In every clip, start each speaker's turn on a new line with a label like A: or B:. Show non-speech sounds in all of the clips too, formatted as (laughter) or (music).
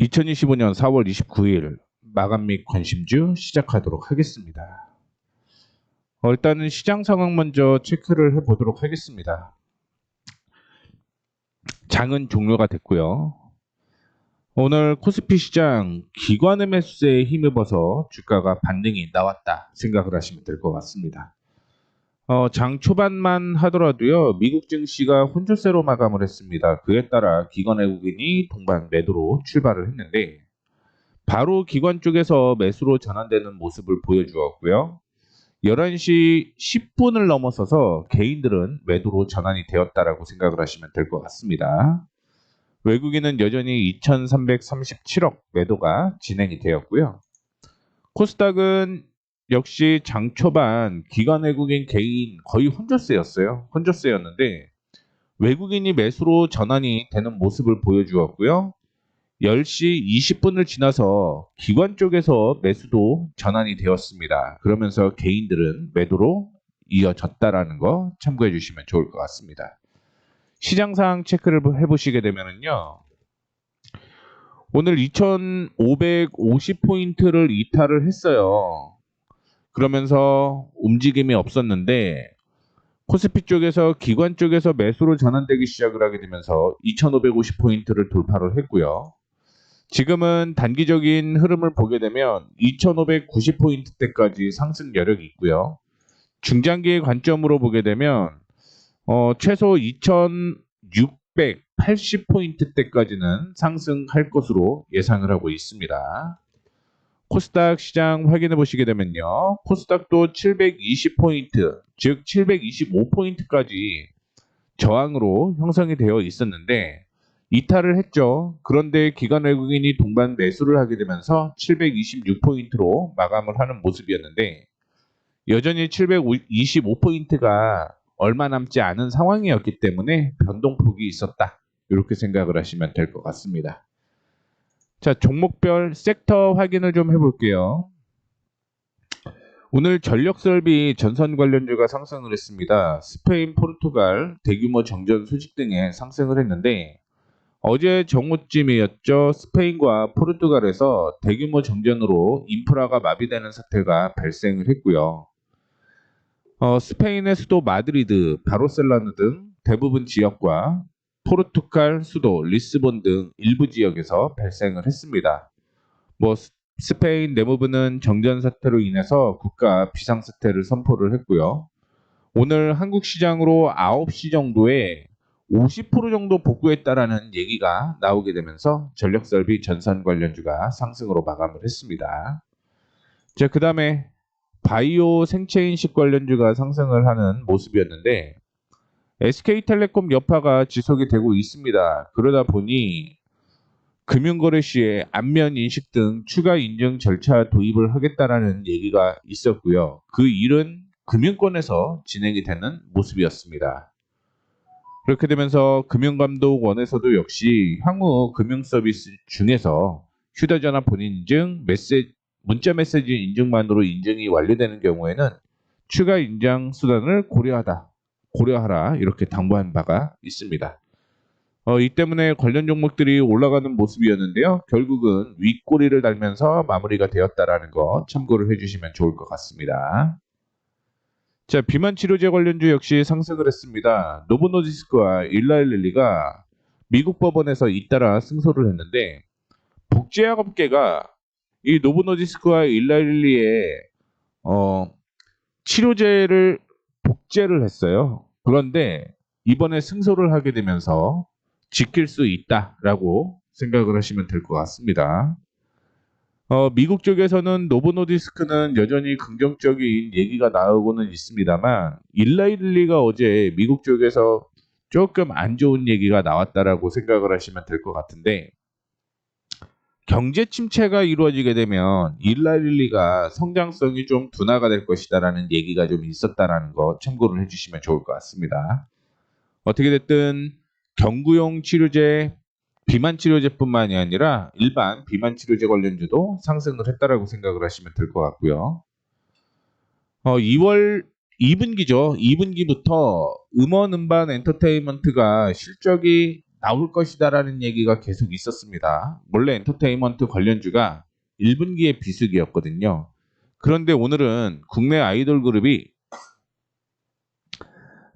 A: 2025년 4월 29일 마감 및 관심주 시작하도록 하겠습니다. 어, 일단은 시장 상황 먼저 체크를 해보도록 하겠습니다. 장은 종료가 됐고요. 오늘 코스피 시장 기관의 매수세에 힘입어서 주가가 반등이 나왔다 생각을 하시면 될 것 같습니다. 어, 장 초반만 하더라도요, 미국 증시가 혼조세로 마감을 했습니다. 그에 따라 기관 외국인이 동반 매도로 출발을 했는데, 바로 기관 쪽에서 매수로 전환되는 모습을 보여주었고요. 11시 10분을 넘어서서 개인들은 매도로 전환이 되었다라고 생각을 하시면 될 것 같습니다. 외국인은 여전히 2,337억 매도가 진행이 되었고요. 코스닥은 역시 장 초반 기관 외국인 개인 거의 혼조세였어요. 혼조세였는데 외국인이 매수로 전환이 되는 모습을 보여주었고요. 10시 20분을 지나서 기관 쪽에서 매수도 전환이 되었습니다. 그러면서 개인들은 매도로 이어졌다라는 거 참고해 주시면 좋을 것 같습니다. 시장 상황 체크를 해보시게 되면은요. 오늘 2,550포인트를 이탈을 했어요. 그러면서 움직임이 없었는데 코스피 쪽에서 기관 쪽에서 매수로 전환되기 시작을 하게 되면서 2,550포인트를 돌파를 했고요. 지금은 단기적인 흐름을 보게 되면 2,590포인트대까지 상승 여력이 있고요. 중장기의 관점으로 보게 되면 어, 최소 2,680포인트대까지는 상승할 것으로 예상을 하고 있습니다. 코스닥 시장 확인해 보시게 되면요. 코스닥도 720포인트, 즉 725포인트까지 저항으로 형성이 되어 있었는데 이탈을 했죠. 그런데 기관 외국인이 동반 매수를 하게 되면서 726포인트로 마감을 하는 모습이었는데 여전히 725포인트가 얼마 남지 않은 상황이었기 때문에 변동폭이 있었다. 이렇게 생각을 하시면 될 것 같습니다. 자, 종목별 섹터 확인을 좀 해볼게요. 오늘 전력 설비 전선 관련주가 상승을 했습니다. 스페인, 포르투갈 대규모 정전 소식 등에 상승을 했는데 어제 정오쯤이었죠. 스페인과 포르투갈에서 대규모 정전으로 인프라가 마비되는 사태가 발생을 했고요. 어, 스페인의 수도 마드리드, 바르셀로나 등 대부분 지역과 포르투갈 수도 리스본 등 일부 지역에서 발생을 했습니다. 뭐 스- 스페인 내무부는 정전 사태로 인해서 국가 비상 사태를 선포를 했고요. 오늘 한국 시장으로 9시 정도에 50% 정도 복구했다라는 얘기가 나오게 되면서 전력 설비 전산 관련주가 상승으로 마감을 했습니다. 자, 그 다음에 바이오 생체 인식 관련주가 상승을 하는 모습이었는데 SK텔레콤 여파가 지속이 되고 있습니다. 그러다 보니 금융거래 시에 안면 인식 등 추가 인증 절차 도입을 하겠다라는 얘기가 있었고요. 그 일은 금융권에서 진행이 되는 모습이었습니다. 그렇게 되면서 금융감독원에서도 역시 향후 금융 서비스 중에서 휴대전화 본인 인증, 메시지, 문자 메시지 인증만으로 인증이 완료되는 경우에는 추가 인증 수단을 고려하다, 고려하라 이렇게 당부한 바가 있습니다. 어, 이 때문에 관련 종목들이 올라가는 모습이었는데요. 결국은 윗꼬리를 달면서 마무리가 되었다라는 거 참고를 해주시면 좋을 것 같습니다. 자, 비만 치료제 관련주 역시 상승을 했습니다. 노보노디스크와 일라일릴리가 미국 법원에서 잇따라 승소를 했는데 복제약업계가 이 노보노디스크와 일라일릴리의 어, 치료제를 복제를 했어요. 그런데 이번에 승소를 하게 되면서 지킬 수 있다라고 생각을 하시면 될 것 같습니다. 어, 미국 쪽에서는 노보노디스크는 여전히 긍정적인 얘기가 나오고는 있습니다만 일라일리가 어제 미국 쪽에서 조금 안 좋은 얘기가 나왔다라고 생각을 하시면 될 것 같은데 경제 침체가 이루어지게 되면 일라일리가 성장성이 좀 둔화가 될 것이다라는 얘기가 좀 있었다라는 거 참고를 해주시면 좋을 것 같습니다. 어떻게 됐든 경구용 치료제, 비만 치료제뿐만이 아니라 일반 비만 치료제 관련주도 상승을 했다라고 생각을 하시면 될 것 같고요. 어, 2월 2분기죠. 2분기부터 음원 음반 엔터테인먼트가 실적이 나올 것이다라는 얘기가 계속 있었습니다. 원래 엔터테인먼트 관련주가 1분기에 비수기였거든요. 그런데 오늘은 국내 아이돌 그룹이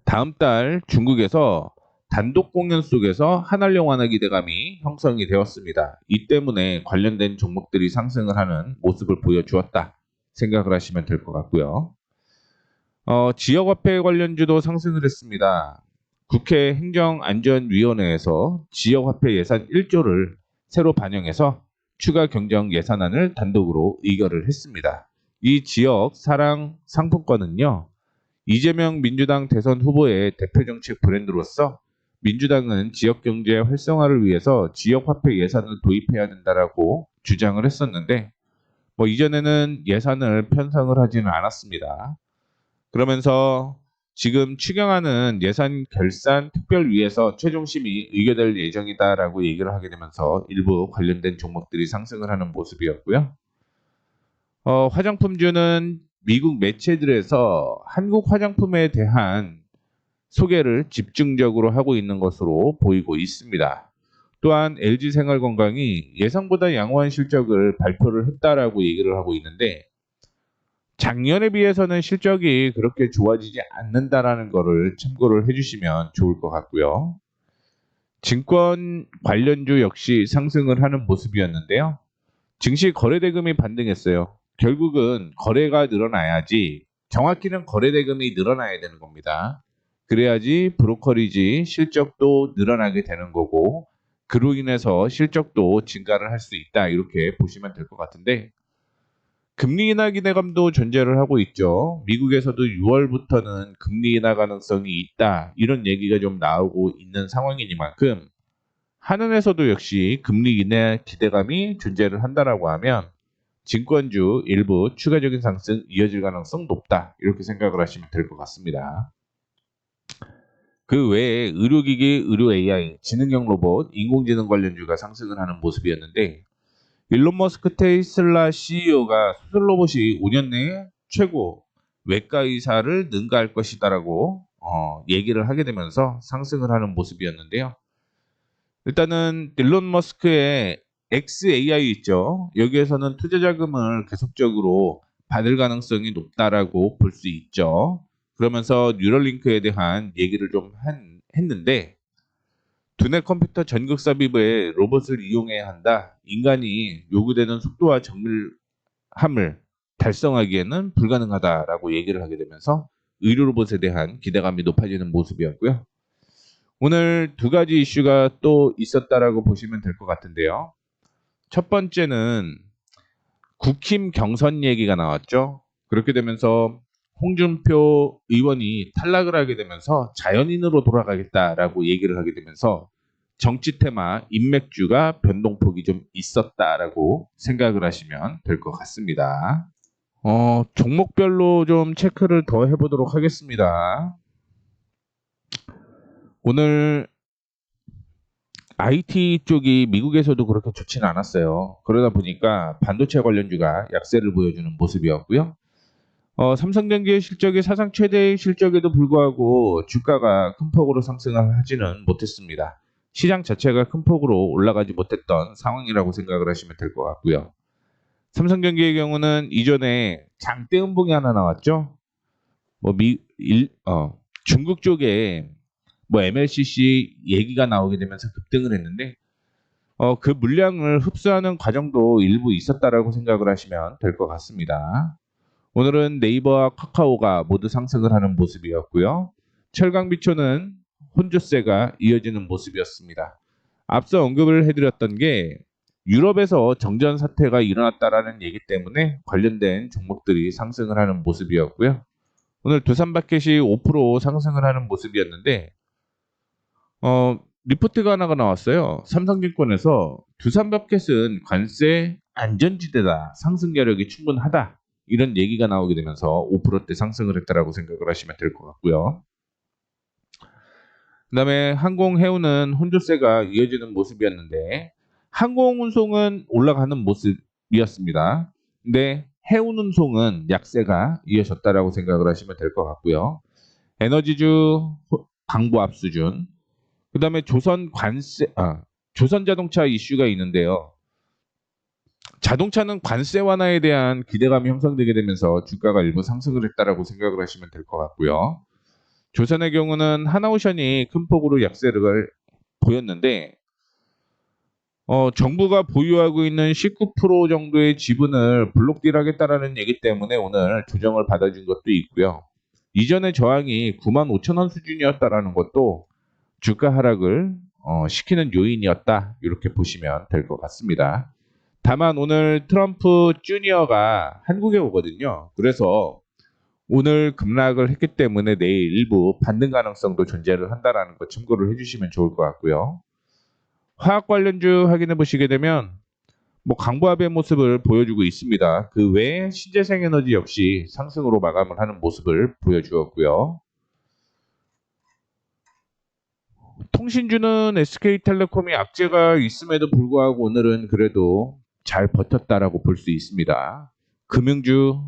A: 다음 달 중국에서 단독 공연 속에서 한알령 완화 기대감이 형성이 되었습니다. 이 때문에 관련된 종목들이 상승을 하는 모습을 보여주었다 생각을 하시면 될 것 같고요. 어, 지역화폐 관련주도 상승을 했습니다. 국회 행정안전위원회에서 지역화폐 예산 1조를 새로 반영해서 추가 경정 예산안을 단독으로 의결을 했습니다. 이 지역 사랑 상품권은요, 이재명 민주당 대선 후보의 대표 정책 브랜드로서 민주당은 지역 경제 활성화를 위해서 지역 화폐 예산을 도입해야 된다라고 주장을 했었는데 뭐 이전에는 예산을 편성을 하지는 않았습니다. 그러면서 지금 추경하는 예산 결산 특별위에서 최종 심의 의결될 예정이다라고 얘기를 하게 되면서 일부 관련된 종목들이 상승을 하는 모습이었고요. 어, 화장품주는 미국 매체들에서 한국 화장품에 대한 소개를 집중적으로 하고 있는 것으로 보이고 있습니다. 또한 LG 생활건강이 예상보다 양호한 실적을 발표를 했다라고 얘기를 하고 있는데 작년에 비해서는 실적이 그렇게 좋아지지 않는다라는 것을 참고를 해주시면 좋을 것 같고요. 증권 관련주 역시 상승을 하는 모습이었는데요. 증시 거래대금이 반등했어요. 결국은 거래가 늘어나야지 정확히는 거래대금이 늘어나야 되는 겁니다. 그래야지 브로커리지 실적도 늘어나게 되는 거고 그로 인해서 실적도 증가를 할 수 있다 이렇게 보시면 될 것 같은데 금리 인하 기대감도 존재를 하고 있죠. 미국에서도 6월부터는 금리 인하 가능성이 있다 이런 얘기가 좀 나오고 있는 상황이니만큼 한은에서도 역시 금리 인하 기대감이 존재를 한다라고 하면 증권주 일부 추가적인 상승 이어질 가능성 높다 이렇게 생각을 하시면 될 것 같습니다. 그 외에 의료기기, 의료 AI, 지능형 로봇, 인공지능 관련주가 상승을 하는 모습이었는데 일론 머스크 테슬라 CEO가 수술 로봇이 5년 내에 최고 외과 의사를 능가할 것이다라고 어, 얘기를 하게 되면서 상승을 하는 모습이었는데요. 일단은 일론 머스크의 XAI 있죠. 여기에서는 투자 자금을 계속적으로 받을 가능성이 높다라고 볼 수 있죠. 그러면서 뉴럴링크에 대한 얘기를 좀 한- 했는데 두뇌 컴퓨터 전극 삽입에 로봇을 이용해야 한다. 인간이 요구되는 속도와 정밀함을 달성하기에는 불가능하다라고 얘기를 하게 되면서 의료 로봇에 대한 기대감이 높아지는 모습이었고요. 오늘 두 가지 이슈가 또 있었다라고 보시면 될 것 같은데요. 첫 번째는 국힘 경선 얘기가 나왔죠. 그렇게 되면서 홍준표 의원이 탈락을 하게 되면서 자연인으로 돌아가겠다라고 얘기를 하게 되면서 정치 테마 인맥주가 변동폭이 좀 있었다라고 생각을 하시면 될 것 같습니다. 어, 종목별로 좀 체크를 더 해보도록 하겠습니다. 오늘 IT 쪽이 미국에서도 그렇게 좋지는 않았어요. 그러다 보니까 반도체 관련주가 약세를 보여주는 모습이었고요. 어, 삼성전기의 실적이 사상 최대의 실적에도 불구하고 주가가 큰 폭으로 상승을 하지는 못했습니다. 시장 자체가 큰 폭으로 올라가지 못했던 상황이라고 생각을 하시면 될 것 같고요. 삼성전기의 경우는 이전에 장대 음봉이 하나 나왔죠. 뭐 미, 일, 어, 중국 쪽에 뭐 MLCC 얘기가 나오게 되면서 급등을 했는데 어, 그 물량을 흡수하는 과정도 일부 있었다라고 생각을 하시면 될 것 같습니다. 오늘은 네이버와 카카오가 모두 상승을 하는 모습이었고요. 철강비초는 혼조세가 이어지는 모습이었습니다. 앞서 언급을 해드렸던 게 유럽에서 정전 사태가 일어났다라는 얘기 때문에 관련된 종목들이 상승을 하는 모습이었고요. 오늘 두산마켓이 5% 상승을 하는 모습이었는데 어, 리포트가 하나가 나왔어요. 삼성증권에서 두산마켓은 관세 안전지대다. 상승 여력이 충분하다. 이런 얘기가 나오게 되면서 5%대 상승을 했다라고 생각을 하시면 될 것 같고요. 그 다음에 항공해운은 혼조세가 이어지는 모습이었는데 항공운송은 올라가는 모습이었습니다. 근데 해운운송은 약세가 이어졌다라고 생각을 하시면 될 것 같고요. 에너지주 강보합 수준 그 다음에 조선 관세 아 조선 자동차 이슈가 있는데요. 자동차는 관세 완화에 대한 기대감이 형성되게 되면서 주가가 일부 상승을 했다라고 생각을 하시면 될 것 같고요. 조선의 경우는 하나오션이 큰 폭으로 약세를 보였는데 어, 정부가 보유하고 있는 19% 정도의 지분을 블록딜 하겠다라는 얘기 때문에 오늘 조정을 받아준 것도 있고요. 이전의 저항이 9만 5천 원 수준이었다라는 것도 주가 하락을 어, 시키는 요인이었다 이렇게 보시면 될 것 같습니다. 다만 오늘 트럼프 주니어가 한국에 오거든요. 그래서 오늘 급락을 했기 때문에 내일 일부 반등 가능성도 존재를 한다라는 거 참고를 해주시면 좋을 것 같고요. 화학 관련주 확인해 보시게 되면 뭐 강보합의 모습을 보여주고 있습니다. 그 외에 신재생 에너지 역시 상승으로 마감을 하는 모습을 보여주었고요. 통신주는 SK텔레콤이 악재가 있음에도 불구하고 오늘은 그래도 잘 버텼다라고 볼 수 있습니다. 금융주,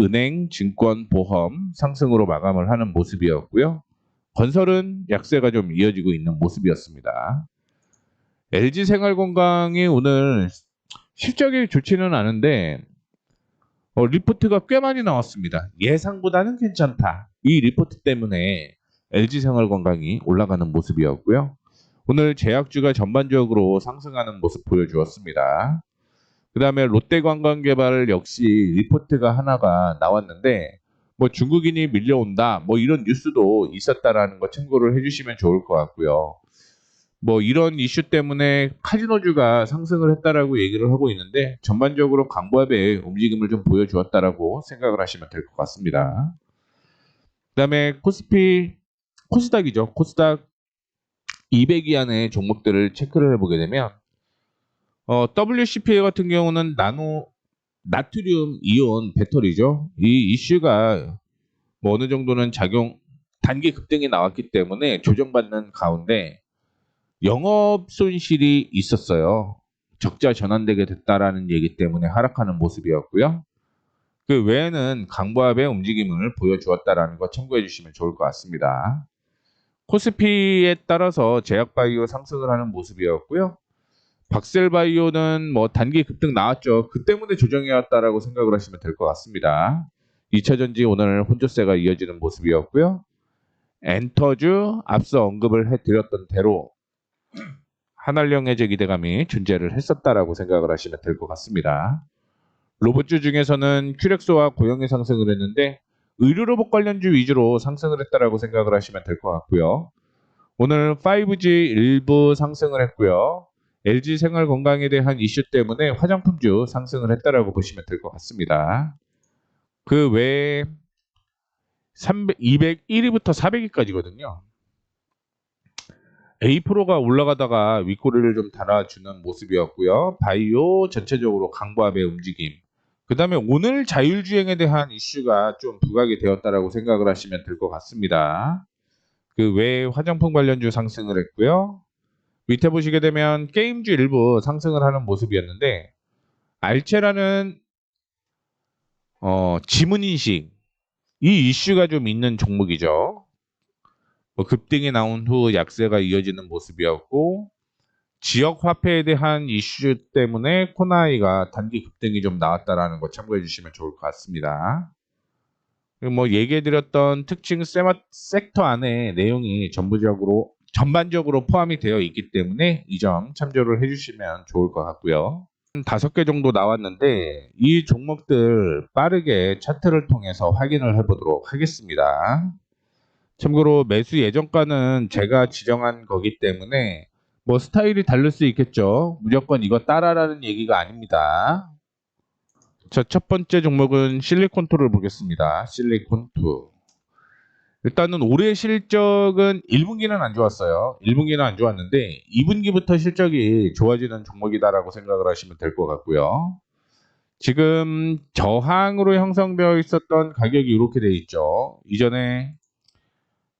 A: 은행, 증권, 보험 상승으로 마감을 하는 모습이었고요. 건설은 약세가 좀 이어지고 있는 모습이었습니다. LG생활건강이 오늘 실적이 좋지는 않은데 어, 리포트가 꽤 많이 나왔습니다. 예상보다는 괜찮다. 이 리포트 때문에 LG생활건강이 올라가는 모습이었고요. 오늘 제약주가 전반적으로 상승하는 모습 보여주었습니다. 그 다음에 롯데관광개발 역시 리포트가 하나가 나왔는데 뭐 중국인이 밀려온다 뭐 이런 뉴스도 있었다라는 거 참고를 해주시면 좋을 것 같고요. 뭐 이런 이슈 때문에 카지노주가 상승을 했다라고 얘기를 하고 있는데 전반적으로 강보합의 움직임을 좀 보여주었다라고 생각을 하시면 될 것 같습니다. 그다음에 코스피 코스닥이죠. 코스닥 200위 안의 종목들을 체크를 해보게 되면 어, WCPA 같은 경우는 나노 나트륨 이온 배터리죠. 이 이슈가 뭐 어느 정도는 작용 단기 급등이 나왔기 때문에 조정받는 가운데 영업 손실이 있었어요. 적자 전환되게 됐다라는 얘기 때문에 하락하는 모습이었고요. 그 외에는 강보합의 움직임을 보여주었다라는 거 참고해 주시면 좋을 것 같습니다. 코스피에 따라서 제약바이오 상승을 하는 모습이었고요. 박셀바이오는 뭐 단기 급등 나왔죠. 그 때문에 조정이었다라고 생각을 하시면 될 것 같습니다. 2차전지 오늘 혼조세가 이어지는 모습이었고요. 엔터주 앞서 언급을 해드렸던 대로 한알령 해제 기대감이 존재를 했었다라고 생각을 하시면 될 것 같습니다. 로봇주 중에서는 큐렉소와 고영이 상승을 했는데 의료 로봇 관련주 위주로 상승을 했다라고 생각을 하시면 될 것 같고요. 오늘 5G 일부 상승을 했고요. LG 생활 건강에 대한 이슈 때문에 화장품주 상승을 했다라고 보시면 될 것 같습니다. 그 외에 300, 201위부터 400위까지거든요. A 프로가 올라가다가 윗꼬리를 좀 달아주는 모습이었고요. 바이오 전체적으로 강보합의 움직임. 그 다음에 오늘 자율주행에 대한 이슈가 좀 부각이 되었다라고 생각을 하시면 될 것 같습니다. 그 외에 화장품 관련주 상승을 했고요. 밑에 보시게 되면 게임주 일부 상승을 하는 모습이었는데 알체라는 어, 지문인식 이 이슈가 좀 있는 종목이죠. 뭐 급등이 나온 후 약세가 이어지는 모습이었고 지역 화폐에 대한 이슈 때문에 코나이가 단기 급등이 좀 나왔다라는 거 참고해 주시면 좋을 것 같습니다. 그리고 뭐 얘기해 드렸던 특징 세마, 섹터 안에 내용이 전부적으로 전반적으로 포함이 되어 있기 때문에 이 점 참조를 해주시면 좋을 것 같고요. 다섯 개 정도 나왔는데 이 종목들 빠르게 차트를 통해서 확인을 해보도록 하겠습니다. 참고로 매수 예정가는 제가 지정한 거기 때문에 뭐 스타일이 다를 수 있겠죠. 무조건 이거 따라라는 얘기가 아닙니다. 자, 첫 번째 종목은 실리콘2를 보겠습니다. 실리콘2. 일단은 올해 실적은 1분기는 안 좋았어요. 1분기는 안 좋았는데 2분기부터 실적이 좋아지는 종목이다라고 생각을 하시면 될 것 같고요. 지금 저항으로 형성되어 있었던 가격이 이렇게 돼 있죠. 이전에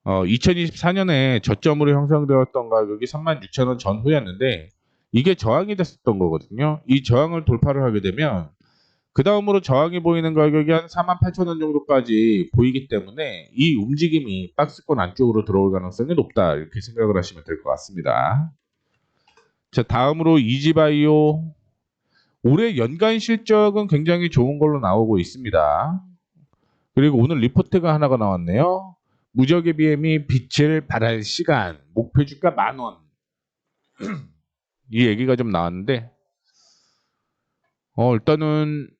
A: 어, 2024년에 저점으로 형성되었던 가격이 36,000원 전후였는데 이게 저항이 됐었던 거거든요. 이 저항을 돌파를 하게 되면 그 다음으로 저항이 보이는 가격이 한 48,000원 정도까지 보이기 때문에 이 움직임이 박스권 안쪽으로 들어올 가능성이 높다 이렇게 생각을 하시면 될 것 같습니다. 자 다음으로 이지바이오 올해 연간 실적은 굉장히 좋은 걸로 나오고 있습니다. 그리고 오늘 리포트가 하나가 나왔네요. 무적의 비엠이 빛을 발할 시간 목표 주가 만 원. (clears throat) 이 얘기가 좀 나왔는데 어 일단은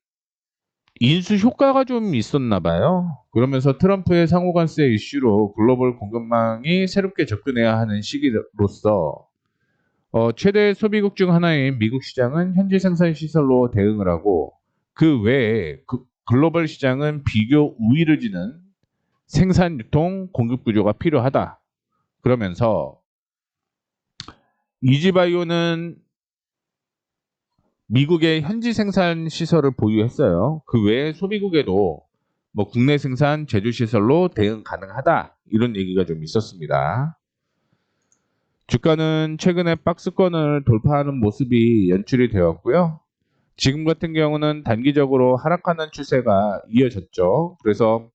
A: 인수 효과가 좀 있었나 봐요. 그러면서 트럼프의 상호 관세 이슈로 글로벌 공급망이 새롭게 접근해야 하는 시기로서 어, 최대 소비국 중 하나인 미국 시장은 현지 생산 시설로 대응을 하고 그 외에 그 글로벌 시장은 비교 우위를 지는 생산 유통 공급 구조가 필요하다. 그러면서 이지바이오는 미국의 현지 생산 시설을 보유했어요. 그 외에 소비국에도 뭐 국내 생산 제조 시설로 대응 가능하다. 이런 얘기가 좀 있었습니다. 주가는 최근에 박스권을 돌파하는 모습이 연출이 되었고요. 지금 같은 경우는 단기적으로 하락하는 추세가 이어졌죠. 그래서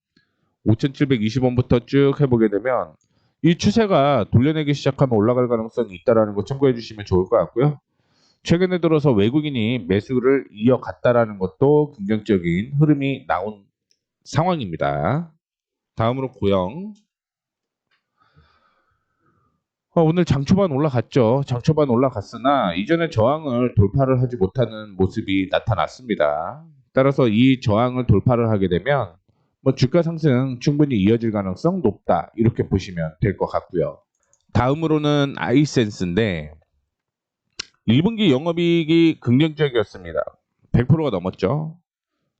A: 5,720원부터 쭉 해보게 되면 이 추세가 돌려내기 시작하면 올라갈 가능성이 있다라는 거 참고해 주시면 좋을 것 같고요. 최근에 들어서 외국인이 매수를 이어갔다라는 것도 긍정적인 흐름이 나온 상황입니다. 다음으로 고영. 어, 오늘 장 초반 올라갔죠. 장 초반 올라갔으나 이전에 저항을 돌파를 하지 못하는 모습이 나타났습니다. 따라서 이 저항을 돌파를 하게 되면 뭐 주가 상승 충분히 이어질 가능성 높다 이렇게 보시면 될 것 같고요. 다음으로는 아이센스인데 1분기 영업이익이 긍정적이었습니다. 100%가 넘었죠.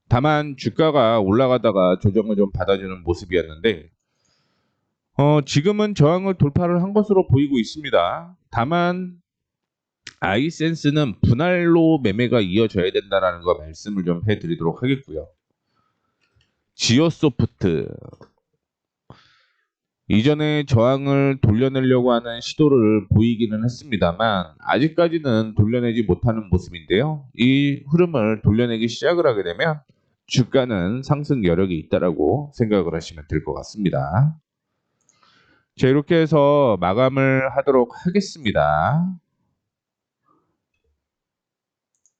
A: 다만 주가가 올라가다가 조정을 좀 받아주는 모습이었는데 어, 지금은 저항을 돌파를 한 것으로 보이고 있습니다. 다만 아이센스는 분할로 매매가 이어져야 된다는 거 말씀을 좀 해드리도록 하겠고요. 지오소프트 이전에 저항을 돌려내려고 하는 시도를 보이기는 했습니다만 아직까지는 돌려내지 못하는 모습인데요. 이 흐름을 돌려내기 시작을 하게 되면 주가는 상승 여력이 있다라고 생각을 하시면 될 것 같습니다. 자 이렇게 해서 마감을 하도록 하겠습니다.